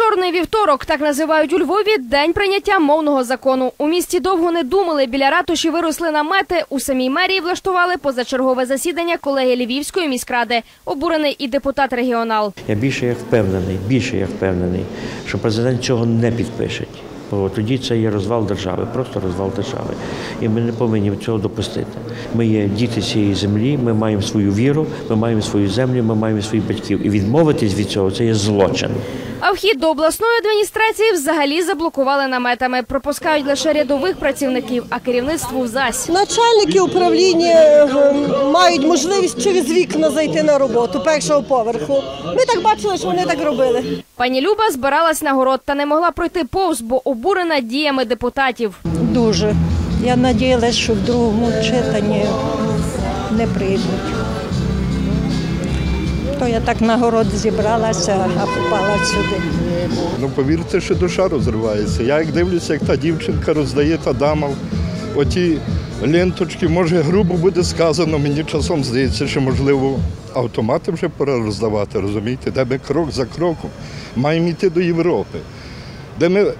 Чорний вівторок так називають у Львові день прийняття мовного закону. У місті довго не думали. Біля ратуші виросли намети. У самій мерії влаштували позачергове засідання колеги Львівської міськради. Обурений і депутат регіонал. Я більше як впевнений, більше як впевнений, що президент цього не підпише. Бо тоді це є розвал держави, просто розвал держави. І ми не повинні цього допустити. Ми є діти цієї землі, ми маємо свою віру, ми маємо свою землю, ми маємо своїх батьків. І відмовитись від цього це є злочин. А вхід до обласної адміністрації взагалі заблокували наметами. Пропускають лише рядових працівників, а керівництву взась. Начальники управління е, мають можливість через вікна зайти на роботу першого поверху. Ми так бачили, що вони так робили. Пані Люба збиралась на город та не могла пройти повз, бо обурена діями депутатів. Дуже. Я надіялась, що в другому читанні не прийдуть. То я так на город зібралася, а попала сюди. Ну, повірте, що душа розривається. Я як дивлюся, як та дівчинка роздає та дама оті ленточки, може, грубо буде сказано, мені часом здається, що можливо автомати вже пора роздавати, розумієте, де ми крок за кроком маємо йти до Європи. Де ми,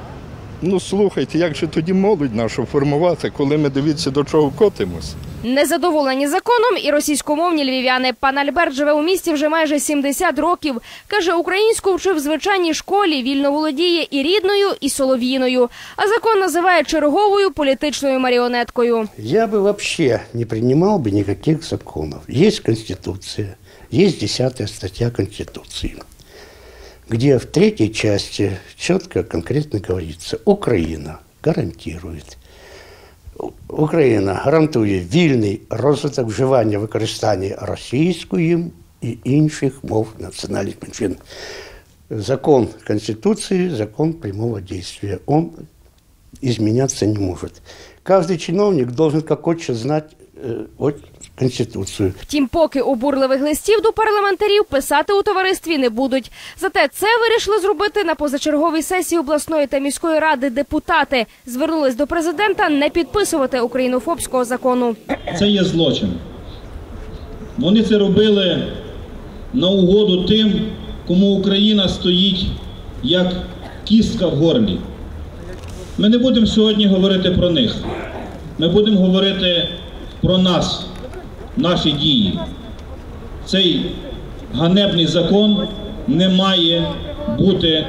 ну слухайте, як же тоді молодь нашу формувати, коли ми дивіться, до чого котимось. Незадоволені законом і російськомовні львів'яни. Пан Альберт живе у місті вже майже 70 років. Каже, українську вчив в звичайній школі, вільно володіє і рідною, і солов'їною. А закон називає черговою політичною маріонеткою. Я бы вообще не принимал бы никаких законов. Есть Конституция, есть 10 статья Конституции, где в третьей части четко, конкретно говорится, Украина гарантирует. У- Україна гарантує вільний розвиток вживання використання російської і інших мов національних меншин. Закон Конституции, закон прямого действия. Он изменяться не может. Каждый чиновник должен как хочет знать э, вот Конституцию. Втім, поки обурливих листів до парламентарів писати у товаристві не будуть. Зате це вирішили зробити на позачерговій сесії обласної та міської ради депутати. Звернулись до президента не підписувати українофобського закону. це є злочин. Вони це робили на угоду тим, кому Україна стоїть як кістка в горлі. Ми не будемо сьогодні говорити про них. Ми будемо говорити про нас, наші дії. Цей ганебний закон не має бути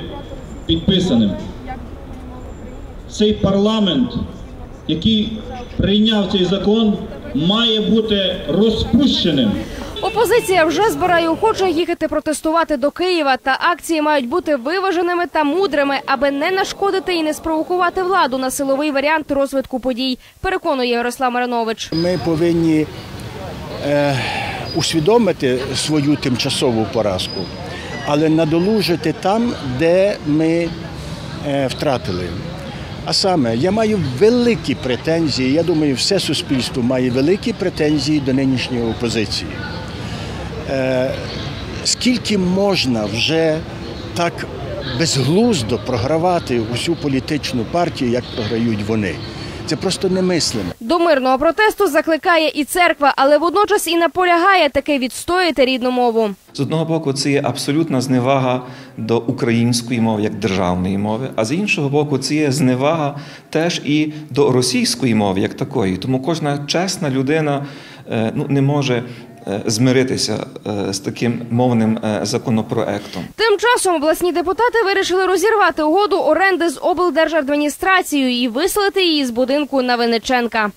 підписаним. Цей парламент, який прийняв цей закон, має бути розпущеним. Опозиція вже збирає охочих їхати протестувати до Києва. Та акції мають бути виваженими та мудрими, аби не нашкодити і не спровокувати владу на силовий варіант розвитку подій. Переконує Ярослав Маринович. Ми повинні е, усвідомити свою тимчасову поразку, але надолужити там, де ми е, втратили. А саме, я маю великі претензії, я думаю, все суспільство має великі претензії до нинішньої опозиції. Е, скільки можна вже так безглуздо програвати усю політичну партію, як програють вони? Це просто немислимо. До мирного протесту закликає і церква, але водночас і наполягає таки відстояти рідну мову. З одного боку, це є абсолютна зневага до української мови як державної мови, а з іншого боку, це є зневага теж і до російської мови як такої. Тому кожна чесна людина е, ну, не може змиритися е, з таким мовним е, законопроектом. Тим часом обласні депутати вирішили розірвати угоду оренди з облдержадміністрацією і виселити її з будинку на Винниченка.